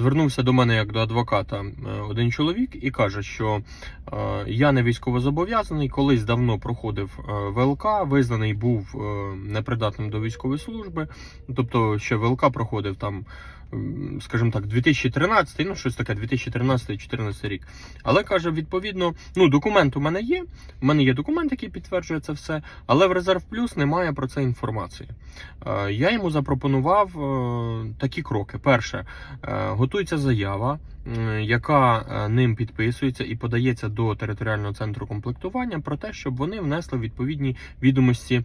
Звернувся до мене як до адвоката е, один чоловік і каже, що е, я не військовозобов'язаний, колись давно проходив е, ВЛК, визнаний був непридатним до військової служби. Тобто ще ВЛК проходив там, скажімо так, 2013, ну щось таке, 2013-2014 рік. Але каже, відповідно, ну документ у мене є. У мене є документ, який підтверджує це все, але в резерв плюс немає про це інформації. Я йому запропонував такі кроки. Перше, е, готується заява, яка е, ним підписується і подається до територіального центру комплектування про те, щоб вони внесли відповідні відомості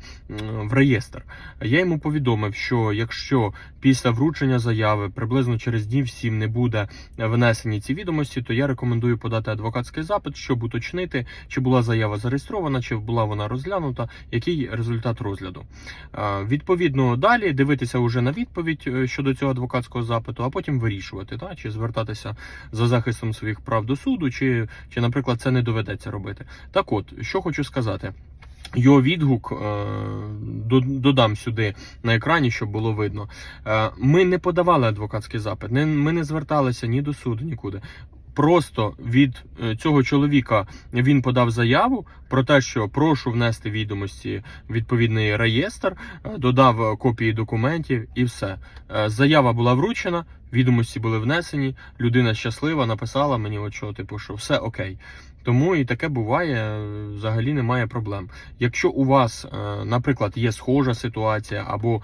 в реєстр. Я йому повідомив, що якщо після вручення заяви приблизно через днів 7 не буде внесені ці відомості, то я рекомендую подати адвокатський запит, щоб уточнити, чи була заява зареєстрована, чи була вона розглянута, який результат розгляду. Е, Відповідно, далі дивитися уже на відповідь е, щодо цього адвокатського запиту, а потім вирішувати, та, чи звертатися за захистом своїх прав до суду, чи, чи, наприклад, це не доведеться робити. Так от, що хочу сказати. Його відгук е, додам сюди на екрані, щоб було видно. Е, Ми не подавали адвокатський запит, ми не зверталися ні до суду, нікуди. Просто від е, цього чоловіка він подав заяву про те, що прошу внести відомості в відповідний реєстр, е, додав е, копії документів і все. Заява була вручена, відомості були внесені. Людина щаслива, написала мені, от що, типу, що все окей. Тому і таке буває, взагалі немає проблем. Якщо у вас, наприклад, є схожа ситуація або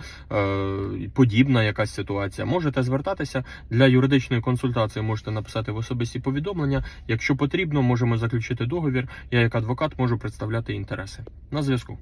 подібна якась ситуація, можете звертатися для юридичної консультації. Можете написати в особисті повідомлення. Якщо потрібно, можемо заключити договір. Я як адвокат можу представляти інтереси. На зв'язку.